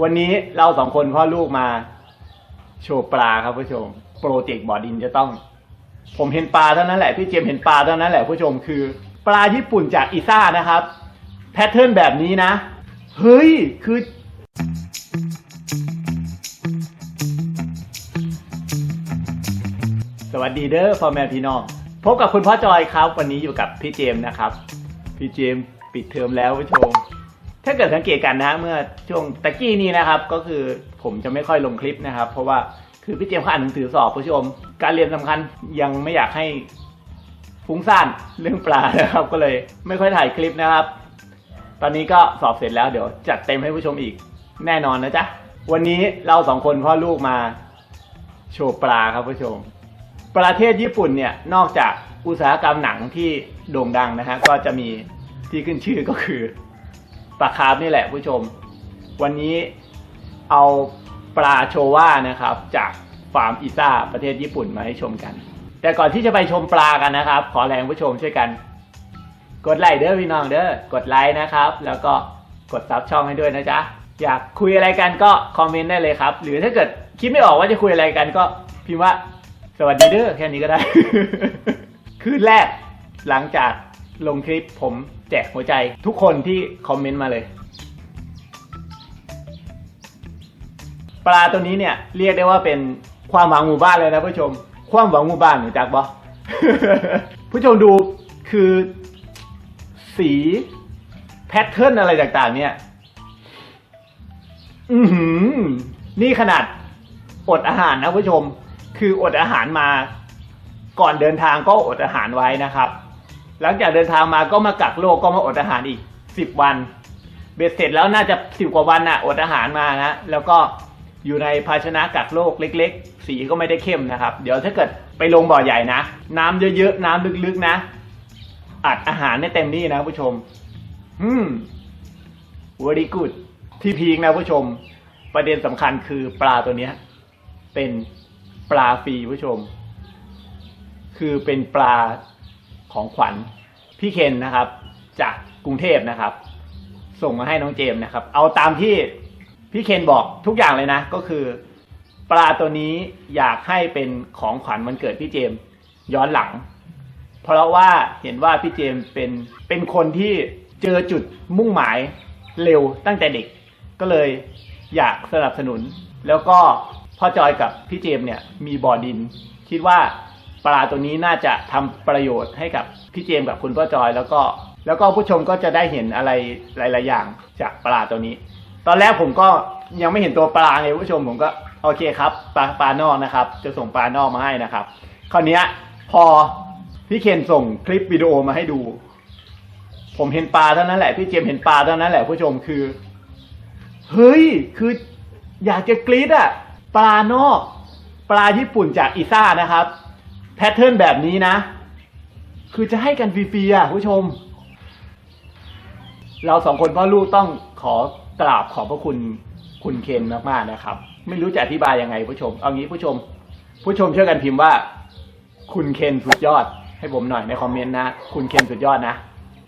วันนี้เราสองคนพ่อลูกมา โชว์ปลาครับผู้ชม โปรเจกต์บ่อดินจะต้อง ผมเห็นปลาเท่านั้นแหละ พี่เจมเห็นปลาเท่านั้นแหละผู้ชมคือ ปลาญี่ปุ่นจากอีซ่านะครับ แพทเทิร์นแบบนี้นะ เฮ้ย คือ สวัสดีเด้อพ่อแม่พี่น้อง พบกับคุณพ่อจอยครับ วันนี้อยู่กับพี่เจมนะครับ พี่เจมปิดเทอมแล้วผู้ชม ถ้าเกิดสังเกตกันนะเมื่อช่วงตะกี้นี้นะครับ ก็คือผมจะไม่ค่อยลงคลิปนะครับ เพราะว่าคือพี่เจมส์เขาอ่านหนังสือสอบผู้ชม การเรียนสำคัญยังไม่อยากให้ฟุ้งซ่านเรื่องปลานะครับ ก็เลยไม่ค่อยถ่ายคลิปนะครับ ตอนนี้ก็สอบเสร็จแล้วเดี๋ยวจัดเต็มให้ผู้ชมอีกแน่นอนนะจ๊ะวันนี้เราสองคนพ่อลูกมาโชว์ปลาครับผู้ชม ประเทศญี่ปุ่นเนี่ยนอกจากอุตสาหกรรมหนังที่โด่งดังนะฮะก็จะมีที่ขึ้นชื่อก็คือ ปลาคาร์ฟนี่แหละผู้ชม วันนี้เอาปลาโชว่านะครับ จากฟาร์มอิซ่าประเทศญี่ปุ่นมาให้ชมกัน แต่ก่อนที่จะไปชมปลากันนะครับ ขอแรงผู้ชมช่วยกัน กดไลค์เด้อพี่น้องเด้อกดไลค์นะครับ แล้วก็กดซับช่องให้ด้วยนะจ๊ะอยากคุยอะไรกันก็คอมเมนต์ได้เลยครับ หรือถ้าเกิดคิดไม่ออกว่าจะคุยอะไรกันก็พิมพ์ว่าสวัสดีเด้อแค่นี้ก็ได้ คืนแรกหลังจากลงคลิปผม แจกหัวใจทุกคนที่คอมเมนต์มาเลย ปลาตัวนี้เนี่ยเรียกได้ว่าเป็นความหวังหมู่บ้านเลยนะผู้ชม ความหวังหมู่บ้านหนูจักบอผู้ชมดูคือสีแพทเทิร์นอะไรต่างๆ เนี่ย อือหือ นี่ขนาดอดอาหารนะผู้ชม คืออดอาหารมา ก่อนเดินทางก็อดอาหารไว้นะครับ หลังจากเดินทางมาก็มากักโรคก็มาอดอาหารอีกสิบวัน เบ็ดเสร็จแล้วน่าจะสิบกว่าวันน่ะอดอาหารมานะแล้วก็อยู่ในภาชนะกักโรคเล็ก ๆ สีก็ไม่ได้เข้มนะครับ เดี๋ยวถ้าเกิดไปลงบ่อใหญ่นะ น้ำเยอะๆน้ำลึกๆนะ อัดอาหารได้เต็มที่นะผู้ชมอืม very good ที่พีคนะผู้ชม ประเด็นสำคัญคือปลาตัวเนี้ย เป็นปลาฟรีผู้ชม คือเป็นปลา ของขวัญพี่เคนนะครับ จากกรุงเทพนะครับ ส่งมาให้น้องเจมส์นะครับ เอาตามที่พี่เคนบอกทุกอย่างเลยนะ ก็คือ ปลาตัวนี้อยากให้เป็นของขวัญวันเกิดพี่เจมส์ย้อนหลัง เพราะว่าเห็นว่าพี่เจมส์เป็นเป็นคนที่เจอจุดมุ่งหมายเร็วตั้งแต่เด็ก ก็เลยอยากสนับสนุน แล้วก็พ่อจอยกับพี่เจมส์เนี่ยมีบ่อดิน คิดว่า ปลาตัวนี้น่าจะทำประโยชน์ให้กับพี่เจมกับคุณพ่อจอย แล้วก็แล้วก็ผู้ชมก็จะได้เห็นอะไรหลาย ๆ อย่างจากปลาตัวนี้ ตอนแรกผมก็ยังไม่เห็นตัวปลาไงผู้ชมผมก็โอเคครับปลาปลานอกนะครับ จะส่งปลานอกมาให้นะครับ คราวนี้พอพี่เคนส่งคลิปวิดีโอมาให้ดู ผมเห็นปลาเท่านั้นแหละพี่เจมเห็นปลาเท่านั้นแหละผู้ชมคือเฮ้ยคืออยากจะกรี๊ดอะปลานอก ปลาญี่ปุ่นจากอีซ่านะครับ แพทเทิร์นแบบนี้นะ คือจะให้กันฟรีๆอะผู้ชม เราสองคนพ่อลูกต้องขอกราบขอบพระคุณคุณเคนมากๆนะครับ ไม่รู้จะอธิบายยังไงผู้ชม เอางี้ผู้ชม ผู้ชมช่วยกันพิมพ์ว่า คุณเคนสุดยอด ให้ผมหน่อยในคอมเมนต์นะ คุณเคนสุดยอดนะ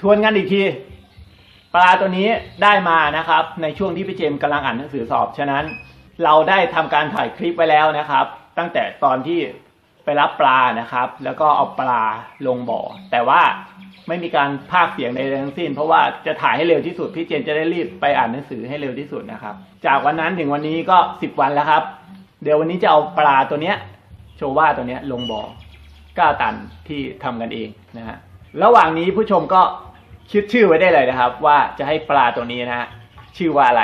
ทวนกันอีกทีปลาตัวนี้ได้มานะครับ ในช่วงที่พี่เจมส์กำลังอ่านหนังสือสอบ ฉะนั้น เราได้ทำการถ่ายคลิปไว้แล้วนะครับ ตั้งแต่ตอนที่ ไปรับปลานะครับ แล้วก็เอาปลาลงบ่อ แต่ว่าไม่มีการพากย์เสียงใดทั้งสิ้น เพราะว่าจะถ่ายให้เร็วที่สุดพี่เจมส์จะได้รีบไปอ่านหนังสือให้เร็วที่สุดนะครับ จากวันนั้นถึงวันนี้ก็สิบวันแล้วครับ เดี๋ยววันนี้จะเอาปลาตัวเนี้ย โชว่าตัวเนี้ยลงบ่อก้าตันที่ทำกันเองนะฮะระหว่างนี้ผู้ชมก็คิดชื่อไว้ได้เลยนะครับ ว่าจะให้ปลาตัวนี้นะฮะชื่อว่าอะไร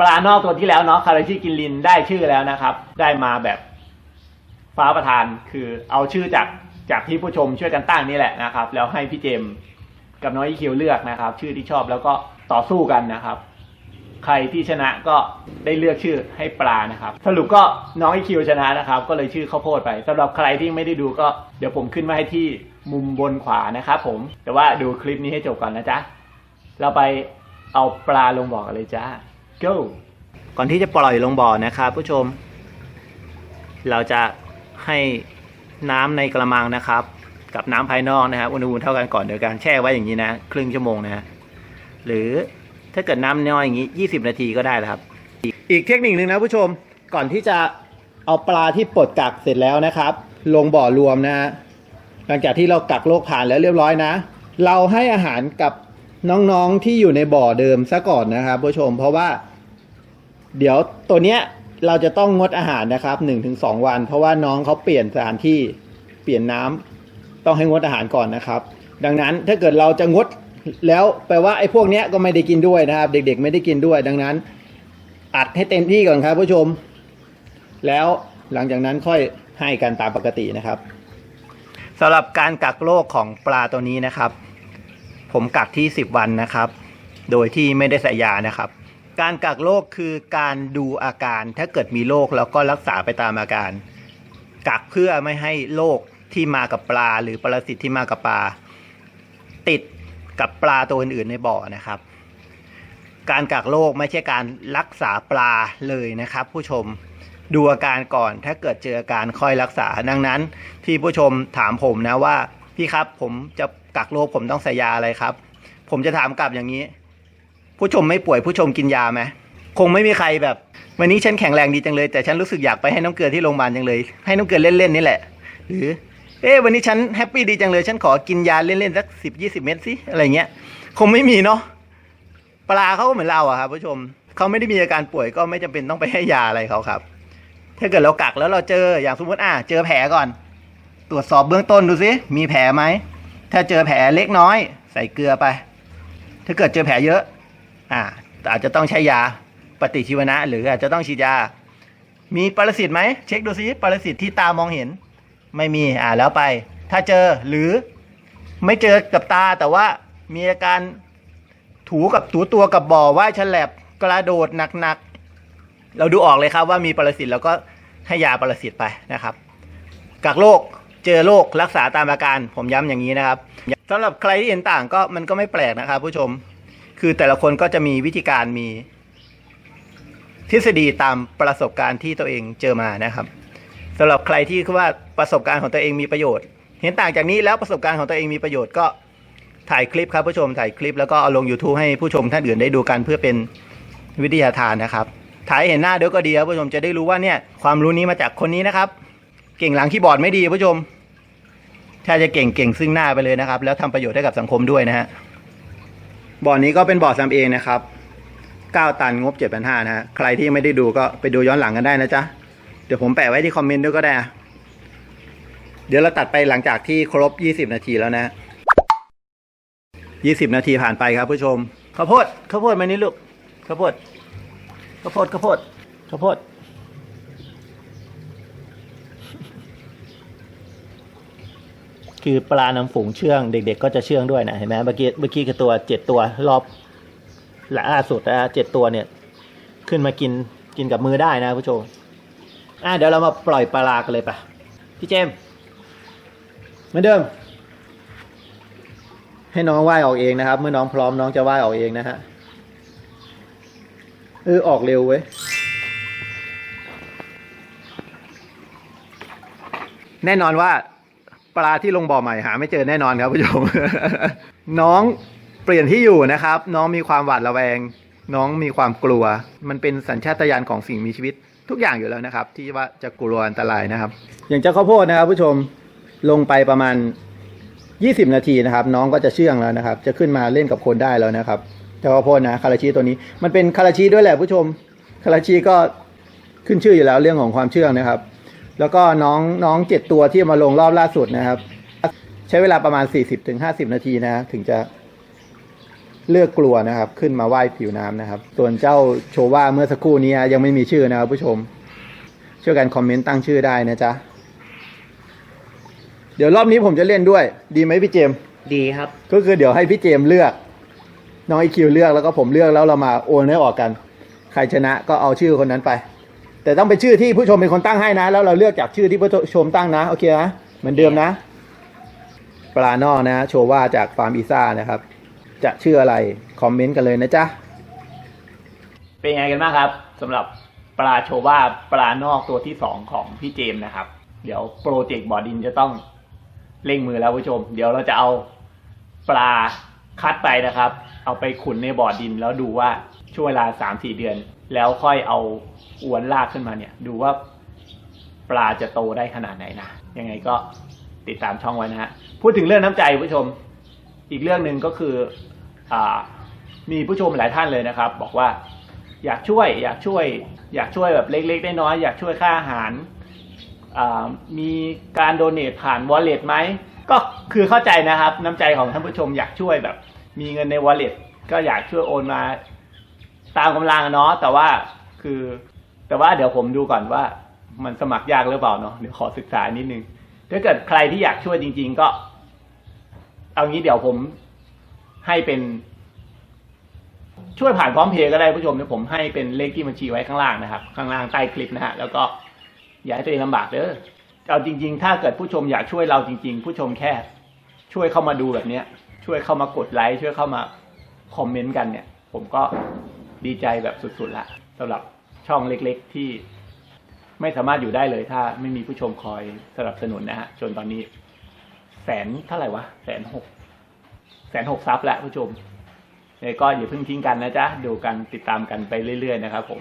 ปลานอกตัวที่แล้วเนาะคาราชิกินลินได้ชื่อแล้วนะครับ ได้มาแบบ ฟ้าประทานคือเอาชื่อจากจากที่ผู้ชมช่วยกันตั้งนี่แหละนะครับ แล้วให้พี่เจมกับน้องอีคิวเลือกนะครับ ชื่อที่ชอบแล้วก็ต่อสู้กันนะครับ ใครที่ชนะก็ได้เลือกชื่อให้ปลานะครับ สรุปก็น้องไอคิวชนะนะครับ ก็เลยชื่อข้าวโพดไปสำหรับใครที่ไม่ได้ดูก็เดี๋ยวผมขึ้นมาให้ที่มุมบนขวานะครับผมแต่ว่าดูคลิปนี้ให้จบก่อนนะจ๊ะเราไปเอาปลาลงบ่อกันเลยจ้า go ก่อนที่จะปล่อยลงบ่อนะครับผู้ชม เราจะ ให้น้ำในกระมังนะครับ กับน้ำภายนอกนะครับอุณหภูมิเท่ากันก่อนโดยการแช่ไว้อย่างนี้นะครึ่งชั่วโมงนะฮะหรือถ้าเกิดน้ำน้อยอย่างนี้ 20 นาทีก็ได้แล้วครับ อีกเทคนิคหนึ่งนะผู้ชมก่อนที่จะเอาปลาที่ปลดกักเสร็จแล้วนะครับ ลงบ่อรวมนะฮะหลังจากที่เรากักโรคผ่านแล้วเรียบร้อยนะ เราให้อาหารกับน้องๆที่อยู่ในบ่อเดิมซะก่อนนะครับผู้ชม เพราะว่า เดี๋ยวตัวเนี้ย เราจะต้องงดอาหารนะครับหนึ่งถึงสองวัน เพราะว่าน้องเขาเปลี่ยนสถานที่เปลี่ยนน้ำต้องให้งดอาหารก่อนนะครับ ดังนั้นถ้าเกิดเราจะงดแล้วแปลว่าไอ้พวกเนี้ยก็ไม่ได้กินด้วยนะครับ เด็ก ๆ ไม่ได้กินด้วย ดังนั้นอัดให้เต็มที่ก่อนครับผู้ชม แล้วหลังจากนั้นค่อยให้กันตามปกตินะครับสำหรับการกักโรคของปลาตัวนี้นะครับ ผมกักที่ 10 วันนะครับ โดยที่ไม่ได้ใส่ยานะครับ การกักโรคคือการดูอาการถ้าเกิดมีโรคแล้วก็รักษาไปตามอาการ กักเพื่อไม่ให้โรคที่มากับปลา หรือปรสิตที่มากับปลา ติดกับปลาตัวอื่นๆในบ่อนะครับ การกักโรคไม่ใช่การรักษาปลาเลยนะครับ ผู้ชมดูอาการก่อนถ้าเกิดเจออาการค่อยรักษาดังนั้น ที่ผู้ชมถามผมนะว่าพี่ครับผมจะกักโรคผมต้องใส่ยาอะไรครับ ผมจะถามกลับอย่างนี้ ผู้ชมไม่ป่วยผู้ชมกินยาไหมคงไม่มีใครแบบ วันนี้ฉันแข็งแรงดีจังเลย แต่ฉันรู้สึกอยากไปให้น้ำเกลือที่โรงพยาบาลจังเลย ให้น้ำเกลือเล่นๆนี่แหละ หรือ เอ๊วันนี้ฉันแฮปปี้ดีจังเลย ฉันขอกินยาเล่นๆสักสิบยี่สิบเม็ดสิอะไรเงี้ย คงไม่มีเนาะปลาเขาก็เหมือนเราอะครับผู้ชมเขาไม่ได้มีอาการป่วยก็ไม่จำเป็นต้องไปให้ยาอะไรเขาครับ ถ้าเกิดเรากักแล้วเราเจออย่างสมมติอะเจอแผลก่อน ตรวจสอบเบื้องต้นดูสิมีแผลไหมถ้าเจอแผลเล็กน้อย ใส่เกลือไป ถ้าเกิดเจอแผลเยอะ อ่าอาจจะต้องใช้ยาปฏิชีวนะ หรืออาจจะต้องฉีดยา มีปรสิตไหมเช็คดูซิปรสิตที่ตามองเห็น ไม่มีอ่าแล้วไป ถ้าเจอหรือไม่เจอกับตาแต่ว่ามีอาการถูกับถูตัวกับบ่อว่ายฉลับกระโดดหนักๆ เราดูออกเลยครับว่ามีปรสิตแล้วก็ให้ยาปรสิตไปนะครับกักโรคเจอโรครักษาตามอาการ ผมย้ำอย่างนี้นะครับสำหรับใครที่เห็นต่างก็มันก็ไม่แปลกนะครับ ผู้ชม คือแต่ละคนก็จะมีวิธีการมี ทฤษฎีตามประสบการณ์ที่ตัวเองเจอมานะครับสำหรับใครที่คิดว่าประสบการณ์ของตัวเองมีประโยชน์ เห็นต่างจากนี้แล้วประสบการณ์ของตัวเองมีประโยชน์ก็ถ่ายคลิปครับผู้ชมถ่ายคลิปแล้วก็เอาลง YouTube ให้ผู้ชมท่านอื่นได้ดูกันเพื่อเป็นวิทยาทานนะครับ ถ่ายเห็นหน้าเดี๋ยวก็ดีครับผู้ชมจะได้รู้ว่าเนี่ยความรู้นี้มาจากคนนี้นะครับ เก่งหลังคีย์บอร์ดไม่ดีผู้ชม ถ้าจะเก่งเก่งซึ่งหน้าไปเลยนะครับ แล้วทำประโยชน์ให้กับสังคมด้วยนะฮะ บ่อนี้ก็เป็นบ่อซ้ำเองนะครับ 9 ตันงบ 7,500นะฮะใครที่ไม่ได้ดูก็ไปดูย้อนหลังกันได้นะจ๊ะ เดี๋ยวผมแปะไว้ที่คอมเมนต์ด้วยก็ได้ เดี๋ยวเราตัดไปหลังจากที่ครบ 20 นาทีแล้วนะยี่สิบนาทีผ่านไปครับผู้ชมข้าวโพดข้าวโพดมานี่ลูกข้าวโพดข้าวโพดข้าวโพดข้าวโพด คือปลาน้ำฝูงเชื่องเด็ก ๆ ก็จะเชื่องด้วยนะเห็นไหมเมื่อกี้เมื่อกี้คือตัวเจ็ดตัวรอบล่าสุดนะเจ็ดตัวเนี่ย ขึ้นมากินกินกับมือได้นะผู้ชมอะเดี๋ยวเรามาปล่อยปลากันเลยปะพี่เจมส์เหมือนเดิม ให้น้องว่ายออกเองนะครับ เมื่อน้องพร้อมน้องจะว่ายออกเองนะฮะเออออกเร็วเว้ยแน่นอนว่า ปลาที่ลงบ่อใหม่หาไม่เจอแน่นอนครับผู้ชม น้องเปลี่ยนที่อยู่นะครับ น้องมีความหวาดระแวง น้องมีความกลัว มันเป็นสัญชาตญาณของสิ่งมีชีวิตทุกอย่างอยู่แล้วนะครับ ที่ว่าจะกลัวอันตรายนะครับ อย่างเจ้าข้าวโพดนะครับ ผู้ชมลงไปประมาณ 20 นาทีนะครับ น้องก็จะเชื่องแล้วนะครับ จะขึ้นมาเล่นกับคนได้แล้วนะครับเจ้าข้าวโพดนะคาราชิตัวนี้ มันเป็นคาราชิด้วยแหละผู้ชมคาราชิก็ขึ้นชื่ออยู่แล้วเรื่องของความเชื่องนะครับ แล้วก็น้องน้องเจ็ดตัวที่มาลงรอบล่าสุดนะครับ ใช้เวลาประมาณ40-50ถึง50นาทีนะ ถึงจะเลือกกลัวนะครับ ขึ้นมาว่ายผิวน้ำนะครับ ส่วนเจ้าโชว่าเมื่อสักครู่นี้ยังไม่มีชื่อนะครับผู้ชม ช่วยกันคอมเมนต์ตั้งชื่อได้นะจ๊ะ เดี๋ยวรอบนี้ผมจะเล่นด้วย ดีไหมพี่เจมส์ดีครับ ก็คือเดี๋ยวให้พี่เจมส์เลือก น้องไอคิวเลือกแล้วก็ผมเลือกแล้วเรามาโอนให้ออกกัน ใครชนะก็เอาชื่อคนนั้นไป แต่ต้องเป็นชื่อที่ผู้ชมเป็นคนตั้งให้นะ แล้วเราเลือกจากชื่อที่ผู้ชมตั้งนะ โอเคนะ เหมือนเดิมนะ ปลานอกนะ โชว่าจากฟาร์มอีซ่านะครับ จะชื่ออะไร คอมเมนต์กันเลยนะจ๊ะ เป็นไงกันบ้างครับสำหรับปลาโชว่าปลานอกตัวที่สองของพี่เจมส์นะครับ เดี๋ยวโปรเจกต์บอดินจะต้องเร่งมือแล้วผู้ชม เดี๋ยวเราจะเอาปลา คัดไปนะครับ เอาไปขุนในบ่อดินแล้วดูว่าช่วงเวลาสามสี่เดือน แล้วค่อยเอาอวนลากขึ้นมาเนี่ย ดูว่าปลาจะโตได้ขนาดไหนนะยังไงก็ติดตามช่องไว้นะฮะพูดถึงเรื่องน้ำใจผู้ชม อีกเรื่องหนึ่งก็คืออ่ามีผู้ชมหลายท่านเลยนะครับ บอกว่าอยากช่วย อยากช่วย อยากช่วยแบบเล็กๆน้อยๆอยากช่วยค่าอาหารมีการโดเนทผ่าน wallet ไหม ก็คือเข้าใจนะครับ น้ำใจของท่านผู้ชมอยากช่วยแบบ มีเงินใน wallet ก็อยากช่วยโอนมา ตามกำลังเนาะแต่ว่าคือ แต่ว่าเดี๋ยวผมดูก่อนว่า มันสมัครยากหรือเปล่าเนาะเดี๋ยวขอศึกษานิดนึงถ้าเกิดใครที่อยากช่วยจริง ๆ ก็ เอางี้เดี๋ยวผมให้เป็น ช่วยผ่านพร้อมเพย์ก็ได้ผู้ชมเดี๋ยวผมให้เป็นเลขที่บัญชีไว้ข้างล่างนะครับ ข้างล่างใต้คลิปนะฮะแล้วก็อย่าให้ตัวเองลำบากเด้อ เอาจริง ๆ ถ้าเกิดผู้ชมอยากช่วยเราจริง ๆ ผู้ชมแค่ ช่วยเข้ามาดูแบบเนี้ย ช่วยเข้ามากดไลค์ช่วยเข้ามาคอมเมนต์กันเนี่ย ผมก็ดีใจแบบสุดๆละสำหรับช่องเล็กๆที่ไม่สามารถอยู่ได้เลย ถ้าไม่มีผู้ชมคอยสนับสนุนนะฮะจนตอนนี้ แสนเท่าไหร่วะแสนหกแสนหกซับแล้วผู้ชมเก็อย่าเพิ่งทิ้งกันนะจ๊ะดูกันติดตามกันไปเรื่อยๆนะครับผม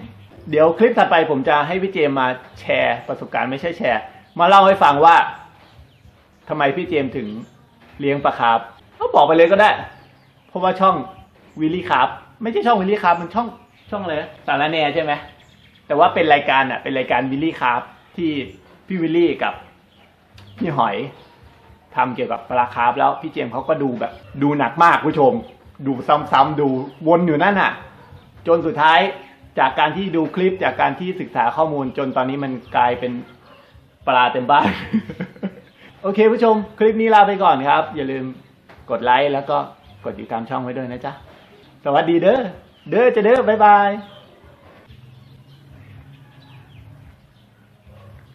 เดี๋ยวคลิปถัดไปผมจะให้พี่เจมมาแชร์ประสบการณ์ไม่ใช่แชร์ มาเล่าให้ฟังว่าทำไมพี่เจมถึงเลี้ยงปลาคาร์ฟก็บอกไปเลยก็ได้ เพราะว่าช่องวิลลี่คาร์ฟไม่ใช่ช่องวิลลี่คาร์ฟมันช่องช่องอะไรนะสารแนใช่ไหมแต่ว่าเป็นรายการอะเป็นรายการวิลลี่คาร์ฟที่พี่วิลลี่กับพี่หอยทำเกี่ยวกับปลาคาร์ฟแล้วพี่เจมเขาก็ดูแบบ ดูหนักมากผู้ชม ดูซ้ำๆดูวนอยู่นั่นน่ะ จนสุดท้ายจากการที่ดูคลิปจากการที่ศึกษาข้อมูลจนตอนนี้มันกลายเป็น ปลาเต็มบ้าน โอเคผู้ชม คลิปนี้ลาไปก่อนครับ อย่าลืมกดไลค์แล้วก็กดติดตามช่องไว้ด้วยนะจ๊ะ สวัสดีเด้อ เด้อจะเด้อบ๊ายบาย